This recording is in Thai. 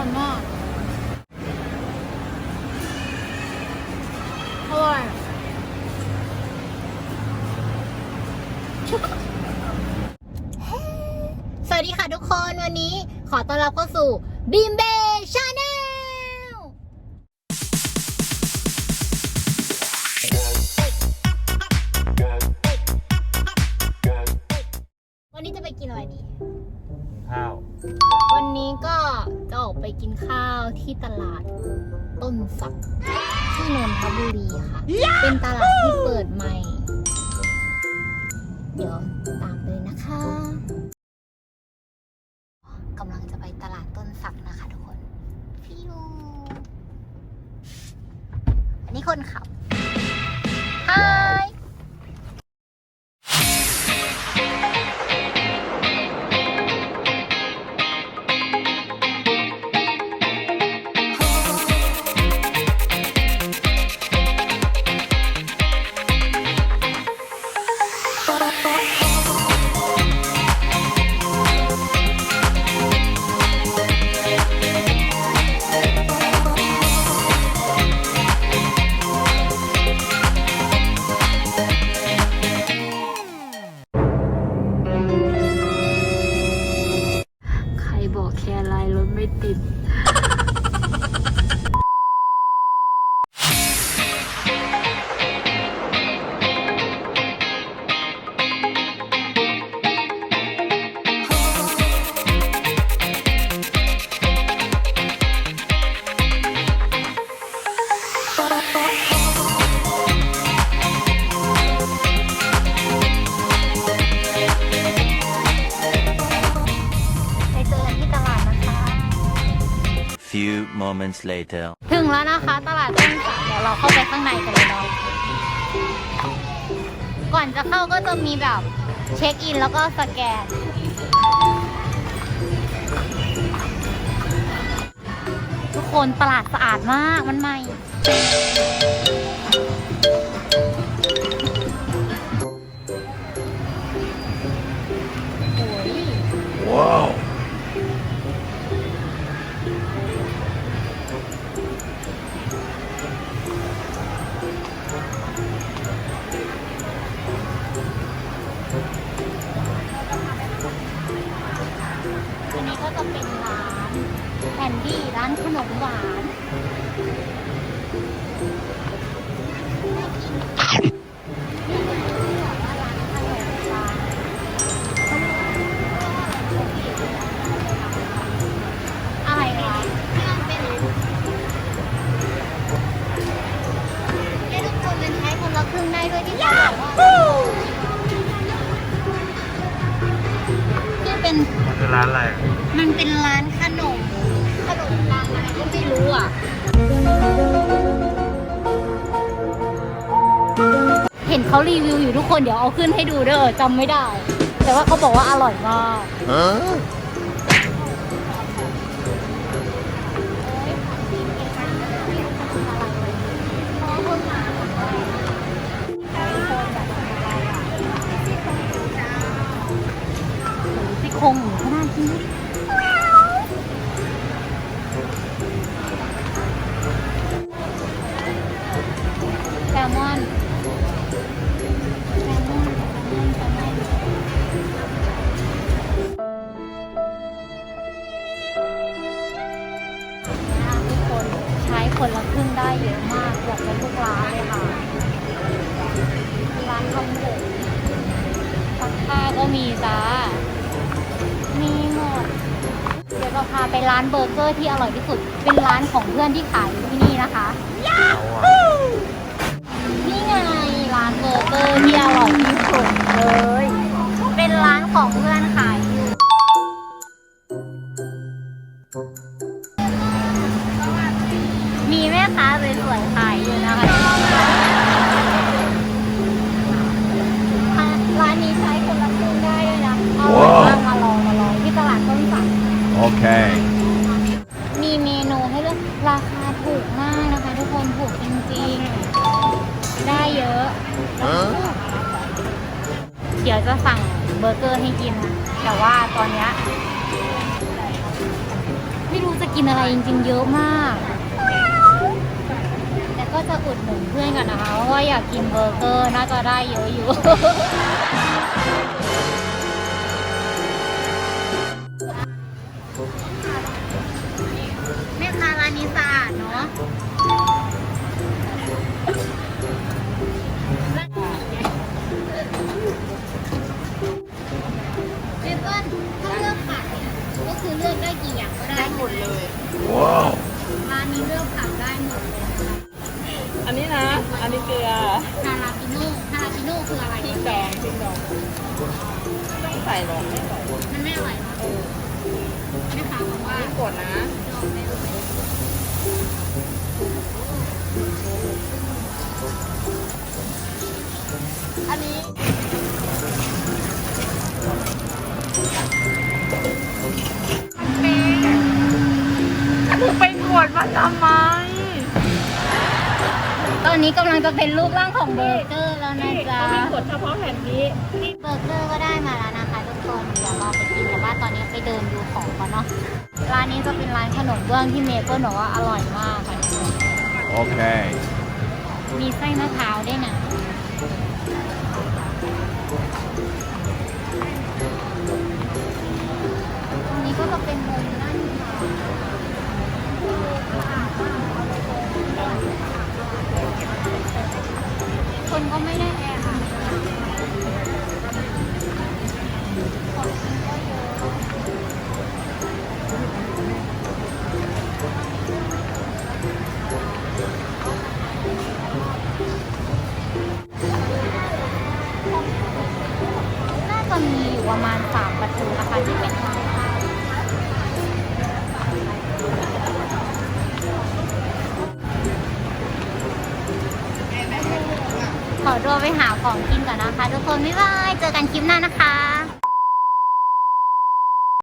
อยมาก อร่อยสวัสดีค่ะทุกคนวันนี้ขอต้อนรับเข้าสู่บีมเบชาแนลวันนี้จะไปกินอะไรดี ข้าว วันนี้ก็จะออกไปกินข้าวที่ตลาดต้นสักที่นนทบุรีค่ะ เป็นตลาดที่เปิดใหม่ เดี๋ยวตามเลยนะคะกำลังจะไปตลาดต้นสักนะคะทุกคนฟิวอันนี้คนขับ Few moments later ถึงแล้วนะคะ ตลาดต้นสากเดี๋ยวเราเข้าไปข้างในกันเลยเนาะก่อนจะเข้าก็จะมีแบบเช็คอินแล้วก็สแกน ทุกคนตลาดสะอาดมากมันใหม่ จะเป็นร้านแคนดี้ร้านขนมหวาน ร้านอะไรมันเป็นร้านขนม ขนมปังอะไรก็ไม่รู้อะ เห็นเขารีวิวอยู่ทุกคนเดี๋ยวเอาขึ้นให้ดูเด้อจำไม่ได้ แต่ว่าเขาบอกว่าอร่อยมาก Huh? ซี่ แซลมอนแซลมอนแซลมอนแซลมอนนะคะทุกคนใช้คนละครึ่งได้เยอะมากเกือบจะทุกร้านเลยค่ะร้านทำผมซักผ้าก็มีจ้า มีหมด เดี๋ยวจะพาไปร้านเบอร์เกอร์ที่อร่อยที่สุด เป็นร้านของเพื่อนที่ขายอยู่ที่นี่นะคะเอาอะนี่ไงร้านเบอร์เกอร์ที่อร่อยที่สุดเลย เป็นร้านของเพื่อนขายอยู่มีแม่ค้าสวยๆขายอยู่นะคะ ร้านนี้ใช้คนละครึ่งได้ด้วยนะเอา ว้าว มากมาลองมาลองที่ตลาดต้นสัก Okay. มีเมนูให้เลือกราคาถูกมากนะคะ ทุกคนถูกจริงๆ ได้เยอะ เดี๋ยวจะสั่งเบอร์เกอร์ให้กิน แต่ว่าตอนเนี้ยไม่รู้จะกินอะไรจริงๆ เยอะมาก แต่ก็จะอุดหนุนเพื่อนกันนะคะ เพราะว่าอยากกินเบอร์เกอร์น่าจะได้เยอะอยู่ เลือกได้กี่อย่างก็ได้หมดเลย Wow. ร้านนี้เลือกผักได้หมดเลยนะคะอันนี้นะ อันนี้เกลือฮาราปิโน่ฮาราปิโน่คืออะไรพริกคะดองพริกดองไม่ต้องใส่หรอกไม่ใส่มันไม่อร่อยเหรอแม่ค้าบอกว่านี่กดนะลองได้เลยอันนี้ กดมันทำไม ตอนนี้กำลังจะเป็นรูปร่างของเบอร์เกอร์แล้วนะจ๊ะ เขามีกดเฉพาะแผ่นนี้เบอร์เกอร์ก็ได้มาแล้วนะคะทุกคนเดี๋ยวเราไปกินแต่ว่าตอนนี้ไปเดินดูของก่อนเนาะร้านนี้จะเป็นร้านขนมเบื้องที่เมเปิ้ลบอกว่าอร่อยมากค่ะ Okay. มีไส้มะพร้าวด้วยนะตรงนี้ก็จะเป็นมุม ไปหาของกินก่อนนะคะ ทุกคน บ๊ายบาย เจอกันคลิปหน้านะคะ